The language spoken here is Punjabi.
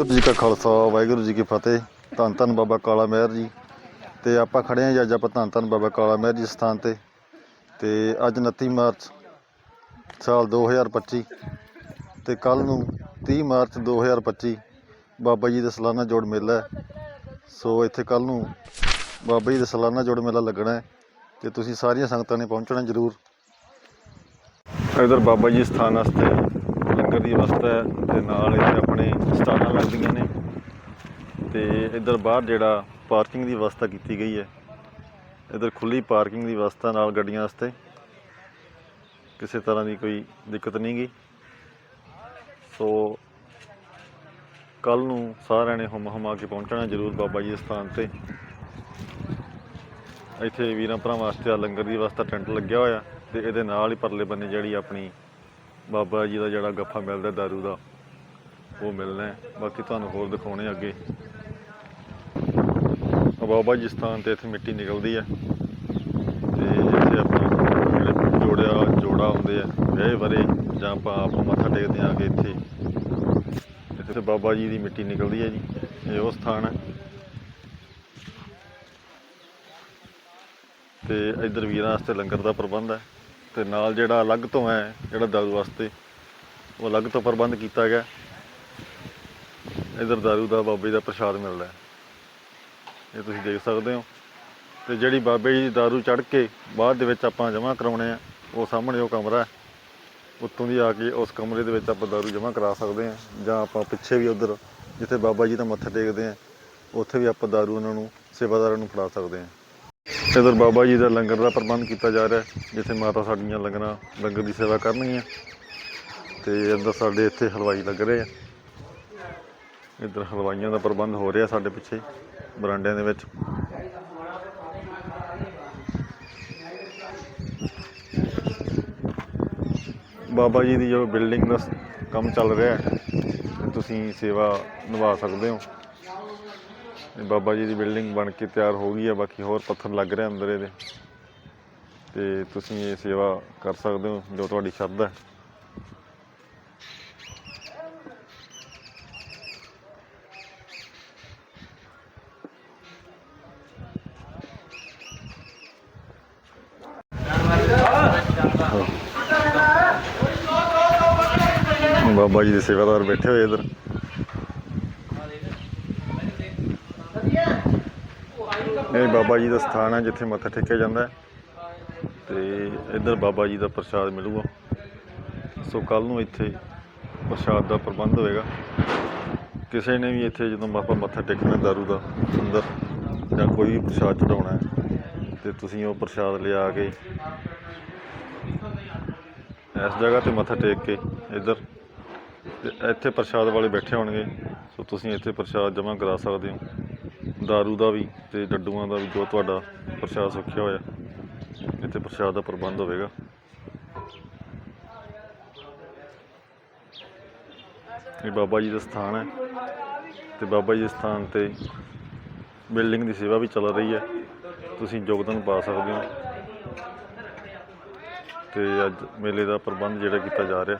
ਵਾਹਿਗੁਰੂ ਜੀ ਕਾ ਖਾਲਸਾ, ਵਾਹਿਗੁਰੂ ਜੀ ਕੀ ਫਤਿਹ। ਧੰਨ ਧੰਨ ਬਾਬਾ ਕਾਲਾ ਮਹਿਰ ਜੀ। ਤੇ ਆਪਾਂ ਖੜੇ ਹਾਂ ਜੀ ਅੱਜ ਆਪਾਂ ਧੰਨ ਧੰਨ ਬਾਬਾ ਕਾਲਾ ਮਹਿਰ ਜੀ ਸਥਾਨ ਤੇ। ਤੇ ਅੱਜ 29 ਮਾਰਚ ਸਾਲ 2025 ਤੇ ਕੱਲ ਨੂੰ 30 ਮਾਰਚ 2025 ਬਾਬਾ ਜੀ ਦਾ ਸਾਲਾਨਾ ਜੋੜ ਮੇਲਾ ਹੈ। ਸੋ ਇੱਥੇ ਕੱਲ ਨੂੰ ਬਾਬਾ ਜੀ ਦਾ ਸਾਲਾਨਾ ਜੋੜ ਮੇਲਾ ਲੱਗਣਾ ਹੈ। ਤੇ ਤੁਸੀਂ ਸਾਰੀਆਂ ਸੰਗਤਾਂ ਨੇ ਪਹੁੰਚਣਾ ਜ਼ਰੂਰ। ਇਧਰ ਬਾਬਾ ਜੀ ਸਥਾਨ ਵਾਸਤੇ ਲੰਗਰ ਦੀ ਵਿਵਸਥਾ ਹੈ ਤੇ ਨਾਲ ਇੱਥੇ ਆਪਣੇ ਸਟਾਲਾਂ ਲੱਗਦੀਆਂ ਨੇ ਤੇ ਇੱਧਰ ਬਾਹਰ ਜਿਹੜਾ ਪਾਰਕਿੰਗ ਦੀ ਵਿਵਸਥਾ ਕੀਤੀ ਗਈ ਹੈ, ਇੱਧਰ ਖੁੱਲੀ ਪਾਰਕਿੰਗ ਦੀ ਵਿਵਸਥਾ ਨਾਲ ਗੱਡੀਆਂ ਵਾਸਤੇ। ਕਿਸੇ ਤਰ੍ਹਾਂ ਦੀ ਕੋਈ ਦਿੱਕਤ ਨਹੀਂ ਗਈ। ਸੋ ਕੱਲ ਨੂੰ ਸਾਰਿਆਂ ਨੇ ਹੁਮ ਹੁਮਾ ਕੇ ਪਹੁੰਚਣਾ ਜ਼ਰੂਰ ਬਾਬਾ ਜੀ ਦੇ ਸਥਾਨ ਤੇ। ਇੱਥੇ ਵੀਰਾਂ ਭਰਾਵਾਂ ਵਾਸਤੇ ਆ ਲੰਗਰ ਦੀ ਵਿਵਸਥਾ, ਟੈਂਟ ਲੱਗਿਆ ਹੋਇਆ ਤੇ ਇਹਦੇ ਨਾਲ ਹੀ ਪਰਲੇ ਬੰਨੇ ਜਿਹੜੀ ਆਪਣੀ ਬਾਬਾ ਜੀ ਦਾ ਜਿਹੜਾ ਗੱਫਾ ਮਿਲਦਾ, ਦਾਰੂ ਦਾ, ਉਹ ਮਿਲਣਾ ਬਾਕੀ ਤੁਹਾਨੂੰ ਹੋਰ ਦਿਖਾਉਣੇ ਅੱਗੇ। ਬਾਬਾ ਜੀ ਸਥਾਨ ਤੇ ਇੱਥੇ ਮਿੱਟੀ ਨਿਕਲਦੀ ਹੈ। ਤੇ ਇੱਥੇ ਆਪਾਂ ਜਿਹੜੇ ਜੋੜਿਆ, ਜੋੜਾ ਹੁੰਦੇ ਆ ਵਿਆਹੇ ਵਰੇ ਜਾਂ ਆਪਾਂ ਆਪ ਮੱਥਾ ਟੇਕਦੇ ਆ ਕੇ ਇੱਥੇ। ਇੱਥੇ ਬਾਬਾ ਜੀ ਦੀ ਮਿੱਟੀ ਨਿਕਲਦੀ ਹੈ ਜੀ। ਇਹ ਉਹ ਸਥਾਨ ਹੈ। ਤੇ ਇੱਧਰ ਵੀਰਾਂ ਵਾਸਤੇ ਲੰਗਰ ਦਾ ਪ੍ਰਬੰਧ ਹੈ। ਤੇ ਨਾਲ ਜਿਹੜਾ ਅਲੱਗ ਤੋਂ ਹੈ, ਜਿਹੜਾ ਦਾਰੂ ਵਾਸਤੇ, ਉਹ ਅਲੱਗ ਤੋਂ ਪ੍ਰਬੰਧ ਕੀਤਾ ਗਿਆ। ਇੱਧਰ ਦਾਰੂ ਦਾ, ਬਾਬੇ ਜੀ ਦਾ ਪ੍ਰਸ਼ਾਦ ਮਿਲਦਾ ਹੈ। ਇਹ ਤੁਸੀਂ ਦੇਖ ਸਕਦੇ ਹੋ। ਤੇ ਜਿਹੜੀ ਬਾਬੇ ਜੀ ਦਾਰੂ ਚੜ੍ਹ ਕੇ ਬਾਅਦ ਦੇ ਵਿੱਚ ਆਪਾਂ ਜਮ੍ਹਾਂ ਕਰਾਉਣੇ ਆ, ਉਹ ਸਾਹਮਣੇ ਉਹ ਕਮਰਾ ਹੈ। ਉੱਤੋਂ ਦੀ ਆ ਕੇ ਉਸ ਕਮਰੇ ਦੇ ਵਿੱਚ ਆਪਾਂ ਦਾਰੂ ਜਮ੍ਹਾਂ ਕਰਾ ਸਕਦੇ ਆ ਜਾਂ ਆਪਾਂ ਪਿੱਛੇ ਵੀ ਉਧਰ, ਜਿੱਥੇ ਬਾਬਾ ਜੀ ਦਾ ਮੱਥਾ ਟੇਕਦੇ ਆ, ਉੱਥੇ ਵੀ ਆਪਾਂ ਦਾਰੂ ਉਹਨਾਂ ਨੂੰ, ਸੇਵਾਦਾਰਾਂ ਨੂੰ ਫੜਾ ਸਕਦੇ ਆ ਇਧਰ ਬਾਬਾ ਜੀ ਦਾ ਲੰਗਰ ਦਾ ਪ੍ਰਬੰਧ ਕੀਤਾ ਜਾ ਰਿਹਾ, ਜਿੱਥੇ ਮਾਤਾ ਸਾਡੀਆਂ ਲੰਗਰਾਂ, ਲੰਗਰ ਦੀ ਸੇਵਾ ਕਰਨਗੀਆਂ। ਤੇ ਅੰਦਰ ਸਾਡੇ ਇੱਥੇ ਹਲਵਾਈ ਲੱਗ ਰਹੇ ਆ। ਇੱਧਰ ਹਲਵਾਈਆਂ ਦਾ ਪ੍ਰਬੰਧ ਹੋ ਰਿਹਾ ਸਾਡੇ ਪਿੱਛੇ, ਬਰਾਂਡਿਆਂ ਦੇ ਵਿੱਚ। ਬਾਬਾ ਜੀ ਦੀ ਜੋ ਬਿਲਡਿੰਗ ਦਾ ਕੰਮ ਚੱਲ ਰਿਹਾ ਹੈ, ਤੁਸੀਂ ਸੇਵਾ ਨਿਭਾ ਸਕਦੇ ਹੋ। ਇਹ ਬਾਬਾ ਜੀ ਦੀ ਬਿਲਡਿੰਗ ਬਣ ਕੇ ਤਿਆਰ ਹੋ ਗਈ ਹੈ ਬਾਕੀ ਹੋਰ ਪੱਥਰ ਲੱਗ ਰਿਹਾ ਅੰਦਰ ਇਹਦੇ। ਤੇ ਤੁਸੀਂ ਇਹ ਸੇਵਾ ਕਰ ਸਕਦੇ ਹੋ, ਜੋ ਤੁਹਾਡੀ ਸ਼ਰਧਾ ਹੈ। ਬਾਬਾ ਜੀ ਦੇ ਸੇਵਾਦਾਰ ਬੈਠੇ ਹੋਏ ਇਧਰ। ਇਹ ਬਾਬਾ ਜੀ ਦਾ ਸਥਾਨ ਹੈ ਜਿੱਥੇ ਮੱਥਾ ਟੇਕਿਆ ਜਾਂਦਾ ਹੈ। ਤੇ ਇੱਧਰ ਬਾਬਾ ਜੀ ਦਾ ਪ੍ਰਸ਼ਾਦ ਮਿਲੂਗਾ। ਸੋ ਕੱਲ ਨੂੰ ਇੱਥੇ ਪ੍ਰਸ਼ਾਦ ਦਾ ਪ੍ਰਬੰਧ ਹੋਵੇਗਾ। ਕਿਸੇ ਨੇ ਵੀ ਇੱਥੇ ਜਦੋਂ ਆਪਾਂ ਮੱਥਾ ਟੇਕਣਾ ਦਾਰੂ ਦਾ ਅੰਦਰ ਜਾਂ ਕੋਈ ਵੀ ਪ੍ਰਸ਼ਾਦ ਚੜਾਉਣਾ ਹੈ, ਤੇ ਤੁਸੀਂ ਉਹ ਪ੍ਰਸ਼ਾਦ ਲਿਆ ਕੇ ਇਸ ਜਗ੍ਹਾ ਤੇ ਮੱਥਾ ਟੇਕ ਕੇ ਇੱਧਰ ਤੇ ਇੱਥੇ ਪ੍ਰਸ਼ਾਦ ਵਾਲੇ ਬੈਠੇ ਹੋਣਗੇ। ਸੋ ਤੁਸੀਂ ਇੱਥੇ ਪ੍ਰਸ਼ਾਦ ਜਮ੍ਹਾਂ ਕਰਾ ਸਕਦੇ ਹੋ। ਦਾਰੂ ਦਾ ਵੀ ਤੇ ਡੱਡੂਆਂ ਦਾ ਵੀ ਜੋ ਤੁਹਾਡਾ ਪ੍ਰਸ਼ਾਦ ਸੁੱਖਿਆ ਹੋਇਆ, ਇੱਥੇ ਪ੍ਰਸ਼ਾਦ ਦਾ ਪ੍ਰਬੰਧ ਹੋਵੇਗਾ। ਇਹ ਬਾਬਾ ਜੀ ਦਾ ਸਥਾਨ ਹੈ ਤੇ ਬਾਬਾ ਜੀ ਦੇ ਸਥਾਨ ਤੇ ਬਿਲਡਿੰਗ ਦੀ ਸੇਵਾ ਵੀ ਚੱਲ ਰਹੀ ਹੈ। ਤੁਸੀਂ ਯੋਗਦਾਨ ਪਾ ਸਕਦੇ ਹੋ। ਤੇ ਅੱਜ ਮੇਲੇ ਦਾ ਪ੍ਰਬੰਧ ਜਿਹੜਾ ਕੀਤਾ ਜਾ ਰਿਹਾ।